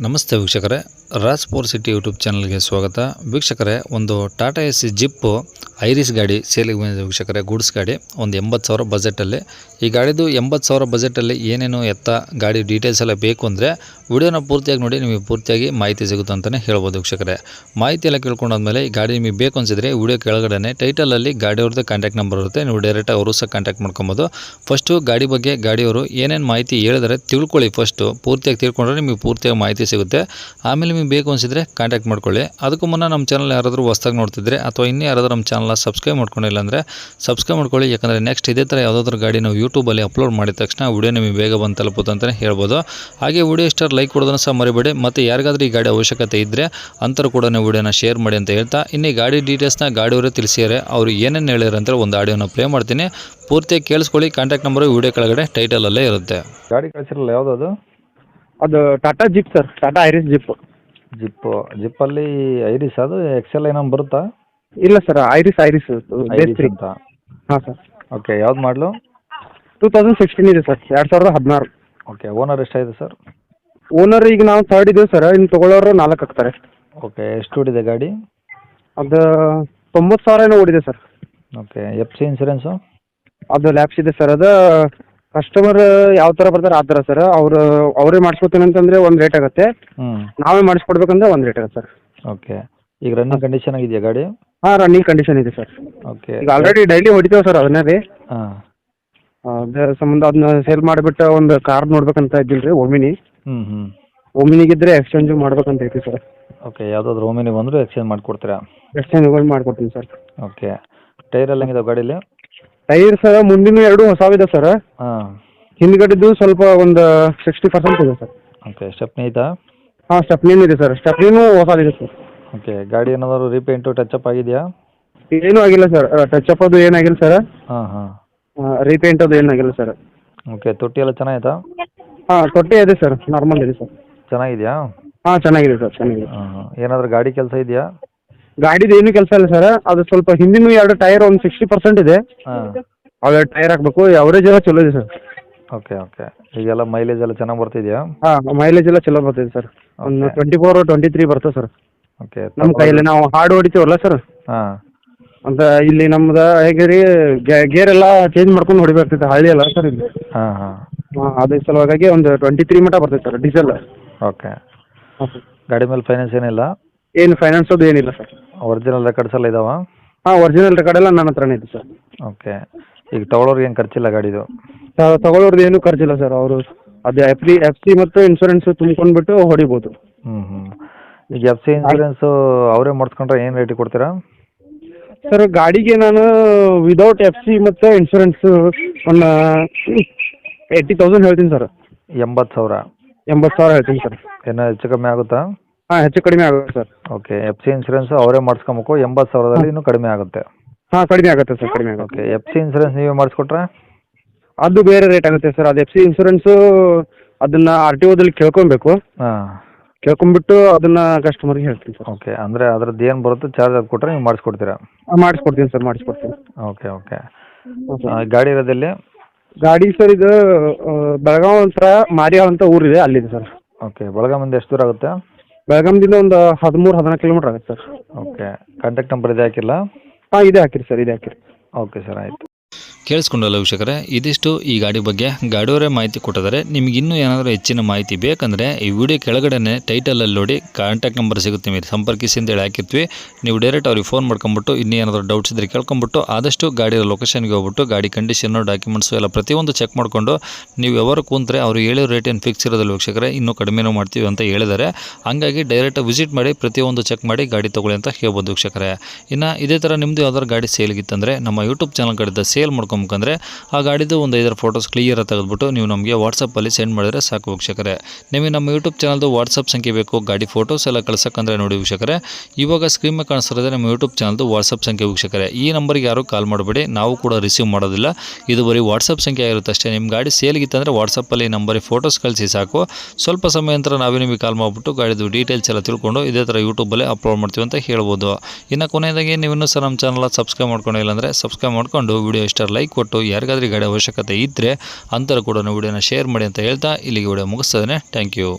ನಮಸ್ತೆ ವೀಕ್ಷಕರೇ. Raj four city YouTube ಚಾನಲ್ಗೆ ಸ್ವಾಗತ. ವೀಕ್ಷಕರೇ, ಒಂದು Tata S C zip Iris ಗಾಡಿ ಸೇಲಿಗೆ ಬಂದಿದೆ ವೀಕ್ಷಕರೇ, ಗೂಡ್ಸ್ ಗಾಡಿ. ಒಂದು ಎಂಬತ್ತು ಸಾವಿರ ಬಜೆಟಲ್ಲಿ. ಈ ಗಾಡಿದು ಎಂಬತ್ತು ಸಾವಿರ ಬಜೆಟಲ್ಲಿ ಏನೇನು ಎತ್ತ, ಗಾಡಿ ಡೀಟೇಲ್ಸ್ ಎಲ್ಲ ಬೇಕು ಅಂದರೆ ವಿಡಿಯೋನ ಪೂರ್ತಿಯಾಗಿ ನೋಡಿ, ನಿಮಗೆ ಪೂರ್ತಿಯಾಗಿ ಮಾಹಿತಿ ಸಿಗುತ್ತೆ ಅಂತಲೇ ಹೇಳ್ಬೋದು ವೀಕ್ಷಕರೇ. ಮಾಹಿತಿ ಎಲ್ಲ ಕೇಳ್ಕೊಂಡಾದ್ಮೇಲೆ ಈ ಗಾಡಿ ನಿಮಗೆ ಬೇಕು ಅನ್ಸಿದ್ರೆ ವಿಡಿಯೋ ಕೆಳಗಡೆ ಟೈಟಲಲ್ಲಿ ಗಾಡಿಯವ್ರದ್ದು ಕಾಂಟ್ಯಾಕ್ಟ್ ನಂಬರ್ ಇರುತ್ತೆ. ನೀವು ಡೈರೆಕ್ಟಾಗಿ ಅವರು ಸಹ ಕಾಂಟ್ಯಾಕ್ಟ್ ಮಾಡ್ಕೊಬೋದು. ಫಸ್ಟು ಗಾಡಿ ಬಗ್ಗೆ ಗಾಡಿಯವರು ಏನೇನು ಮಾಹಿತಿ ಹೇಳಿದರೆ ತಿಳ್ಕೊಳ್ಳಿ ಫಸ್ಟು. ಪೂರ್ತಿಯಾಗಿ ತಿಳ್ಕೊಂಡ್ರೆ ನಿಮಗೆ ಪೂರ್ತಿಯಾಗಿ ಮಾಹಿತಿ ಸಿಗುತ್ತೆ. ಆಮೇಲೆ ನಿಮಗೆ ಬೇಕು ಅನಿಸಿದರೆ ಕಾಂಟ್ಯಾಕ್ಟ್ ಮಾಡ್ಕೊಳ್ಳಿ. ಅದಕ್ಕೂ ಮುನ್ನ ನಮ್ಮ ಚಾನಲ್ ಯಾರಾದರೂ ಹೊಸ್ದಾಗಿ ನೋಡ್ತಿದ್ರೆ ಅಥವಾ ಇನ್ನೂ ಯಾರಾದರೂ ನಮ್ಮ ಚಾನಲ್ನ ಸಬ್ಸ್ಕ್ರೈಬ್ ಮಾಡ್ಕೊಂಡಿಲ್ಲ ಅಂದರೆ ಸಬ್ಸ್ಕ್ರೈಬ್ ಮಾಡ್ಕೊಳ್ಳಿ. ಯಾಕಂದರೆ ನೆಕ್ಸ್ಟ್ ಇದೇ ಥರ ಯಾವುದಾದ್ರೂ ಗಾಡಿ ನಾವು ಯೂಟ್ಯೂಬಲ್ಲಿ ಅಪ್ಲೋಡ್ ಮಾಡಿದ ತಕ್ಷಣ ವಿಡಿಯೋ ನಿಮಗೆ ಬೇಗ ಬಂದು ತಲುಪುತ್ತೆ ಅಂತಲೇ ಹೇಳ್ಬೋದು. ಹಾಗೆ ವಿಡಿಯೋ ಇಷ್ಟ ಲೈಕ್ ಕೊಡೋದನ್ನು ಸಹ ಮರಿಬೇಡಿ. ಮತ್ತು ಯಾರಿಗಾದ್ರೂ ಈ ಗಾಡಿ ಅವಶ್ಯಕತೆ ಇದ್ದರೆ ಅಂತರ ಕೂಡ ನೀವು ವಿಡಿಯೋನ ಶೇರ್ ಮಾಡಿ ಅಂತ ಹೇಳ್ತಾ ಇನ್ನೇ ಈ ಗಾಡಿ ಡೀಟೇಲ್ಸ್ನ ಗಾಡಿಯವರೇ ತಿಳಿಸಿದ್ದಾರೆ. ಅವರು ಏನೇನು ಹೇಳಿರೋ ಅಂತ ಒಂದು ಆಡಿಯೋನ ಪ್ಲೇ ಮಾಡ್ತೀನಿ. ಪೂರ್ತಿ ಕೇಳಿಸ್ಕೊಳ್ಳಿ. ಕಾಂಟ್ಯಾಕ್ಟ್ ನಂಬರು ವಿಡಿಯೋ ಕೆಳಗಡೆ ಟೈಟಲಲ್ಲೇ ಇರುತ್ತೆ. ಗಾಡಿ ಕಳಿಸಿರಲ್ಲ ಯಾವುದದು ಅದು? Tata zip sir Tata Iris zip zip ಜಿಪ್ಪಲ್ಲಿ Iris ಅದು ಎಕ್ಸೆಲ್ ಏನೋ ಬರುತ್ತಾ? ಇಲ್ಲ ಸರ್ ಐರಿಸ್ ಐರಿಸ್ ಐರಿಸ್ ಅಂತ. ಹಾಂ ಸರ್ ಓಕೆ ಯಾವ್ದು ಮಾಡಲು? ಟೂ ತೌಸಂಡ್ ಸಿಕ್ಸ್ಟೀನ್ ಇದೆ ಸರ್ ಎರಡು ಸಾವಿರದ ಹದಿನಾರು. ಓಕೆ ಓನರ್ ಎಷ್ಟಾಗಿದೆ ಸರ್ ಓನರ್ ಈಗ ನಾವು ಥರ್ಡ್ ಇದ್ದೀವಿ ಸರ್ ಇನ್ನು ತೊಗೊಳೋರು ನಾಲ್ಕು ಆಗ್ತಾರೆ. ಓಕೆ ಎಷ್ಟು ಓಡಿದೆ ಗಾಡಿ? ಅದು ತೊಂಬತ್ತು ಸಾವಿರ ಏನೋ ಓಡಿದೆ sir okay F C insurance ಅದು ಲ್ಯಾಬ್ಸ್ ಇದೆ ಸರ್ ಅದು ಕಸ್ಟಮರ್ ಯಾವ ತರ ಬರ್ತಾರೆ ಆ ಥರ ಸರ್ ಅವರು ಅವರೇ ಮಾಡಿಸ್ಕೊತೀನಿ ಅಂತಂದ್ರೆ ಒಂದು ರೇಟ್ ಆಗುತ್ತೆ. ನಾವೇ ಮಾಡಿಸ್ಕೊಡ್ಬೇಕಂದ್ರೆ ಒಂದು ರೇಟ್ ಆಗುತ್ತೆ ಸರ್ ಓಕೆ ಈಗ ರನ್ನಿಂಗ್ ಕಂಡೀಷನ್ ಆಗಿದೆಯಾ ಗಾಡಿ? ಹಾ ರನ್ನಿಂಗ್ ಕಂಡೀಷನ್ ಇದೆ ಸರ್ ಓಕೆ ಈಗ ಆಲ್ರೆಡಿ ಡೈಲಿ ಹೊಡಿತೇವೆ ಸರ್ ಅದನ್ನೇ ರೀ. ಹಾಂ. ಅದ್ರ ಸಂಬಂಧ ಅದನ್ನ ಸೇಲ್ ಮಾಡಿಬಿಟ್ಟು ಒಂದು ಕಾರ್ ನೋಡ್ಬೇಕಂತ ಇದ್ದಿಲ್ಲ ರೀ ಓಮಿನಿ ಹ್ಞೂ ಹ್ಞೂ ಎಕ್ಸ್ಚೇಂಜ್ ಎಕ್ಸ್ಚೇಂಜು ಮಾಡ್ಬೇಕಂತ ಐತಿ ಸರ್ ಓಕೆ ಯಾವುದಾದ್ರು ಓಮಿನಿ ಬಂದ್ರೆ ಎಕ್ಸ್ಚೇಂಜ್ ಮಾಡಿಕೊಡ್ತೀರಾ? ಎಕ್ಸ್ಚೇಂಜ್ ಮಾಡ್ಕೊಡ್ತೀನಿ ಸರ್ ಓಕೆ ಟೈರ್ ಎಲ್ಲ ಹೆಂಗಿದೆ ಗಾಡೀಲಿ? ಟೈರ್ ಸರ್ ಮುಂದಿನ ಎರಡು ಹೊಸವಿದೆ ಸರ್ ಹಾಂ. ಹಿಂದ್ಗಡೆದು ಸ್ವಲ್ಪ ಒಂದು ಸಿಕ್ಸ್ಟಿ ಪರ್ಸೆಂಟ್ ಇದೆ ಸರ್ ಓಕೆ ಸ್ಟೆಪ್ನಿ ಐತಾ ಹಾಂ ಸ್ಟೆಪ್ನಿನೂ ಇದೆ ಸರ್ ಸ್ಟೆಪ್ನಿನೂ ಹೊಸದಿದೆ ಸರ್ ಓಕೆ ಗಾಡಿ ಏನಾದರೂ ರೀಪೇಂಟು ಟಚ್ಅಪ್ ಆಗಿದೆಯಾ? ಏನೂ ಆಗಿಲ್ಲ ಸರ್ ಟಚ್ ಅಪ್ ಅದು ಏನಾಗಿಲ್ಲ ಸರ್ ಹಾಂ ಹಾಂ. ರೀಪೇಂಟ್ ಅದು ಏನಾಗಿಲ್ಲ ಸರ್ ಓಕೆ ತೊಟ್ಟಿ ಎಲ್ಲ ಚೆನ್ನಾಗಿತ್ತಾ ಹಾಂ ತೊಟ್ಟಿ ಇದೆ ಸರ್ ನಾರ್ಮಲ್ ಇದೆ ಸರ್ ಚೆನ್ನಾಗಿದೆಯಾ? ಹಾಂ ಚೆನ್ನಾಗಿದೆ ಸರ್ ಚೆನ್ನಾಗಿದೆ. ಹಾಂ ಹಾಂ. ಏನಾದರೂ ಗಾಡಿ ಕೆಲಸ ಇದೆಯಾ? ಗಾಡಿದು ಏನು ಕೆಲಸ ಇಲ್ಲ ಸರ್ ಅದು ಸ್ವಲ್ಪ ಹಿಂದಿನ ಎರಡು ಟೈರ್ ಒಂದು ಸಿಕ್ಸ್ಟಿ ಪರ್ಸೆಂಟ್ ಇದೆ. ಹಾಂ. ಅವೆರಡು ಟೈರ್ ಹಾಕ್ಬೇಕು. ಅವರೇಜ್ ಎಲ್ಲ ಚಲೋ ಇದೆ ಸರ್ ಓಕೆ ಓಕೆ ಈಗೆಲ್ಲ ಮೈಲೇಜ್ ಎಲ್ಲ ಚೆನ್ನಾಗಿ ಬರ್ತಿದೆಯಾ? ಹಾಂ ಮೈಲೇಜ್ ಎಲ್ಲ ಚಲೋ ಬರ್ತಿದೆ ಸರ್ ಒಂದು. ಟ್ವೆಂಟಿ ಫೋರ್ ಟ್ವೆಂಟಿ ತ್ರೀ ಬರ್ತದೆ ಸರ್ ಓಕೆ ನಮ್ಮ ಕೈಯಲ್ಲಿ ನಾವು ಹಾಡು ಹೊಡಿತೀವಲ್ಲ ಸರ್ ಹಾಂ. ಅಂತ ಇಲ್ಲಿ ನಮ್ದು ಹೇಗೆ ರೀ ಗೇರ್ ಎಲ್ಲ ಚೇಂಜ್ ಮಾಡ್ಕೊಂಡು ಹೊಡಿಬೇಕಿತ್ತು ಹಳ್ಳಿ ಎಲ್ಲ ಸರ್ ಇಲ್ಲಿ. ಹಾಂ ಹಾಂ. ಹಾಂ ಅದ್ರ ಸಲುವಾಗಿ ಒಂದು ಟ್ವೆಂಟಿ ತ್ರೀ ಮಟ್ಟ ಬರ್ತೈತೆ ಸರ್ ಡೀಸೆಲ್ ಓಕೆ ಗಾಡಿ ಮೇಲೆ ಫೈನಾನ್ಸ್ ಏನಿಲ್ಲ? ಏನು ಫೈನಾನ್ಸ್ ಅದು ಏನಿಲ್ಲ ಸರ್ ಒರಿಜಿನಲ್ ರೆಕಾರ್ಡ್ಸ್ ಎಲ್ಲ ಇದಾವ? ಹಾಂ ಒರಿಜಿನಲ್ ರೆಕಾರ್ಡ್ ಎಲ್ಲ ನನ್ನ ಹತ್ರನೇ ಇದೆ ಸರ್ ಓಕೆ ಈಗ ತಗೊಳ್ಳೋರ್ಗೆ ಏನು ಖರ್ಚಿಲ್ಲ ಗಾಡಿದು? ತಗೊಳ್ಳೋರ್ದು ಏನೂ ಖರ್ಚಿಲ್ಲ ಸರ್ ಅವರು ಅದು ಎಫ್ ಸಿ ಎಫ್ ಸಿ ಮತ್ತು ಇನ್ಶೂರೆನ್ಸ್ ತುಂಬ್ಕೊಂಡ್ಬಿಟ್ಟು ಹೊಡಿಬೋದು. ಹ್ಞೂ ಹ್ಞೂ ಈಗ ಎಫ್ ಸಿ ಇನ್ಸೂರೆನ್ಸು ಅವರೇ ಮಾಡಿಸ್ಕೊಂಡ್ರೆ ಏನು ರೇಟಿಗೆ ಕೊಡ್ತೀರಾ? ಸರ್ ಗಾಡಿಗೆ ನಾನು ವಿದೌಟ್ ಎಫ್ ಸಿ ಮತ್ತು ಇನ್ಶೂರೆನ್ಸ್ ಒಂದು ಏಯ್ಟಿ ತೌಸಂಡ್ ಹೇಳ್ತೀನಿ ಸರ್ ಎಂಬತ್ತು ಸಾವಿರ? ಎಂಬತ್ತು ಸಾವಿರ ಹೇಳ್ತೀನಿ ಸರ್ ಏನೋ ಹೆಚ್ಚು ಕಮ್ಮಿ ಆಗುತ್ತಾ? ಹಾಂ ಹೆಚ್ಚು ಕಡಿಮೆ ಆಗುತ್ತೆ sir. Okay F C insurance ಅವರೇ ಮಾಡಿಸ್ಕೊಬೇಕು ಎಂಬತ್ತು ಸಾವಿರದಲ್ಲಿ ಇನ್ನೂ ಕಡಿಮೆ ಆಗುತ್ತೆ. ಹಾ ಕಡಿಮೆ ಆಗುತ್ತೆ ಸರ್ ಕಡಿಮೆ ಆಗುತ್ತೆ. ಓಕೆ ಎಫ್ ಸಿ ಇನ್ಸೂರೆನ್ಸ್ ನೀವೇ ಮಾಡಿಸ್ಕೊಟ್ರೆ? ಅದು ಬೇರೆ ರೇಟ್ ಆಗುತ್ತೆ ಸರ್ ಅದು ಎಫ್ ಸಿ ಇನ್ಸೂರೆನ್ಸ್ ಅದನ್ನ ಆರ್ ಟಿ ಓದಲ್ಲಿ ಕೇಳ್ಕೊಬೇಕು. ಹಾಂ. ಕೇಳ್ಕೊಂಬಿಟ್ಟು ಅದನ್ನ ಕಸ್ಟಮರ್ಗೆ ಹೇಳ್ತೀನಿ ಸರ್. ಓಕೆ ಅಂದ್ರೆ ಅದ್ರದ್ದು ಏನು ಬರುತ್ತೆ ಚಾರ್ಜ್ ಅದು ಕೊಟ್ಟರೆ ನೀವು ಮಾಡಿಸ್ಕೊಡ್ತೀರಾ? ಮಾಡಿಸ್ಕೊಡ್ತೀನಿ ಸರ್ ಮಾಡಿಸ್ಕೊಡ್ತೀನಿ. Okay okay. ಗಾಡಿ ಇರೋದಲ್ಲಿ ಗಾಡಿ ಸರ್ ಇದು ಬೆಳಗಾವ್ ಹತ್ರ ಮಾರಿಯಾಳ್ ಅಂತ ಊರಿದೆ ಅಲ್ಲಿದೆ ಸರ್. ಓಕೆ ಬೆಳಗಾವಿಂದ ಎಷ್ಟು ದೂರ ಆಗುತ್ತೆ? ಬೆಳಗಾಂದಿಂದ ಒಂದು ಹದಿಮೂರು ಹದಿನಾಲ್ಕು ಕಿಲೋಮೀಟ್ರ್ ಆಗುತ್ತೆ ಸರ್. ಓಕೆ. ಕಾಂಟ್ಯಾಕ್ಟ್ ನಂಬರ್ ಇದೆ ಹಾಕಿಲ್ಲ? ಹಾಂ ಇದೆ ಹಾಕಿರಿ ಸರ್ ಇದೆ ಹಾಕಿರಿ. ಓಕೆ ಸರ್ ಆಯಿತು. ಕೇಳಿಸ್ಕೊಂಡಲ್ಲ ವೀಕ್ಷಕರೇ, ಇದಿಷ್ಟು ಈ ಗಾಡಿ ಬಗ್ಗೆ. ಗಾಡಿಯವರೇ ಮಾಹಿತಿ ಕೊಟ್ಟಿದ್ದಾರೆ. ನಿಮ್ಗೆ ಇನ್ನೂ ಏನಾದರೂ ಹೆಚ್ಚಿನ ಮಾಹಿತಿ ಬೇಕಂದರೆ ಈ ವಿಡಿಯೋ ಕೆಳಗಡೆ ಟೈಟಲಲ್ಲಿ ನೋಡಿ ಕಾಂಟ್ಯಾಕ್ಟ್ ನಂಬರ್ ಸಿಗುತ್ತೆ ನೀವು ಸಂಪರ್ಕಿಸಿ ಅಂತೇಳಿ ಹಾಕಿರ್ತೀವಿ. ನೀವು ಡೈರೆಕ್ಟ್ ಅವ್ರಿಗೆ ಫೋನ್ ಮಾಡ್ಕೊಂಬಿಟ್ಟು, ಇನ್ನೂ ಏನಾದರೂ ಡೌಟ್ಸ್ ಇದ್ದರೆ ಕೇಳ್ಕೊಂಬಿಟ್ಟು, ಆದಷ್ಟು ಗಾಡಿಯ ಲೊಕೇಶನ್ಗೆ ಹೋಗ್ಬಿಟ್ಟು, ಗಾಡಿ ಕಂಡೀಷನ್ನು ಡಾಕ್ಯುಮೆಂಟ್ಸು ಎಲ್ಲ ಪ್ರತಿಯೊಂದು ಚೆಕ್ ಮಾಡಿಕೊಂಡು, ನೀವು ಯಾವಾಗ ಕೂತ್ರೆ ಅವರು ಹೇಳೋ ರೇಟ್ ಏನು ಫಿಕ್ಸ್ ಇರೋದಿಲ್ಲ ವೀಕ್ಷಕರೇ, ಇನ್ನೂ ಕಡಿಮೆನೂ ಮಾಡ್ತೀವಿ ಅಂತ ಹೇಳಿದ್ದಾರೆ. ಹಾಗಾಗಿ ಡೈರೆಕ್ಟ್ ವಿಸಿಟ್ ಮಾಡಿ, ಪ್ರತಿಯೊಂದು ಚೆಕ್ ಮಾಡಿ ಗಾಡಿ ತೊಗೊಳ್ಳಿ ಅಂತ ಹೇಳ್ಬೋದು ವೀಕ್ಷಕರೇ. ಇನ್ನು ಇದೇ ಥರ ನಿಮ್ಮದು ಯಾವ್ದಾದ್ರು ಗಾಡಿ ಸೇಲ್ಗಿತ್ತಂದರೆ ನಮ್ಮ ಯೂಟ್ಯೂಬ್ ಚಾನಲ್ ಕಡೆದ ಸೇಲ್ ಮಾಡ್ಕೊಬೇಕಂದ್ರೆ ಆ ಗಾಡಿದು ಒಂದು ಐದರ ಫೋಟೋಸ್ ಕ್ಲಿಯರ್ ತೆಗೆದುಬಿಟ್ಟು ನೀವು ನಮಗೆ ವಾಟ್ಸಪ್ಪಲ್ಲಿ ಸೆಂಡ್ ಮಾಡಿದರೆ ಸಾಕು ವೀಕ್ಷಕರೇ. ನಿಮಗೆ ನಮ್ಮ ಯೂಟ್ಯೂಬ್ ಚಾನಲ್ದು ವಾಟ್ಸಪ್ ಸಂಖ್ಯೆ ಬೇಕು, ಗಾಡಿ ಫೋಟೋಸ್ ಎಲ್ಲ ಕಳ್ಸೋಕ್ಕಂದ್ರೆ ನೋಡಿ ವೀಕ್ಷಕರೇ. ಇವಾಗ ಸ್ಕ್ರೀನ್ ಮೇಲೆ ಕಾಣಿಸ್ತಿರೋದೇ ನಮ್ಮ ಯೂಟ್ಯೂಬ್ ಚಾನಲ್ದು ವಾಟ್ಸಪ್ ಸಂಖ್ಯೆ ವೀಕ್ಷಕರೇ. ಈ ನಂಬರ್ಗೆ ಯಾರು ಕಾಲ್ ಮಾಡಬೇಡಿ, ನಾವು ಕೂಡ ರಿಸೀವ್ ಮಾಡೋದಿಲ್ಲ. ಇದು ಬರೀ ವಾಟ್ಸಪ್ ಸಂಖ್ಯೆ ಆಗಿರುತ್ತೆ ಅಷ್ಟೇ. ನಿಮ್ಮ ಗಾಡಿ ಸೇಲ್ಗಿತ್ತಂದರೆ ವಾಟ್ಸಪ್ಪಲ್ಲಿ ನಂಬರಿಗೆ ಫೋಟೋಸ್ ಕಳಿಸಿ ಸಾಕು. ಸ್ವಲ್ಪ ಸಮಯ ನಂತರ ನಾವೇ ನಿಮಗೆ ಕಾಲ್ ಮಾಡಿಬಿಟ್ಟು ಗಾಡಿದು ಡೀಟೇಲ್ಸ್ ಎಲ್ಲ ತಿಳ್ಕೊಂಡು ಇದೇ ಥರ ಯೂಟ್ಯೂಬಲ್ಲಿ ಅಪ್ಲೋಡ್ ಮಾಡ್ತೀವಿ ಅಂತ ಹೇಳ್ಬೋದು. ಇನ್ನು ಕೊನೆಯದಾಗಿ ನೀವು ಇನ್ನೂ ಸಹ ನಮ್ಮ ಚಾನಲ್ ಸಬ್ಸ್ಕ್ರೈಬ್ ಮಾಡ್ಕೊಂಡಿಲ್ಲ ಅಂದರೆ ಸಬ್ಸ್ಕ್ರೈಬ್ ಮಾಡ್ಕೊಂಡು ವಿಡಿಯೋ ಇಷ್ಟ ಲೈಕ್ ಕೊಟ್ಟು ಯಾರಿಗಾದ್ರೂ ಈ ಗಾಡಿ ಅವಶ್ಯಕತೆ ಇದ್ದರೆ ಅಂತರ ಕೂಡ ವಿಡಿಯೋನ ಶೇರ್ ಮಾಡಿ ಅಂತ ಹೇಳ್ತಾ ಇಲ್ಲಿಗೆ ವಿಡಿಯೋ ಮುಗಿಸ್ತದೆ ಥ್ಯಾಂಕ್ ಯು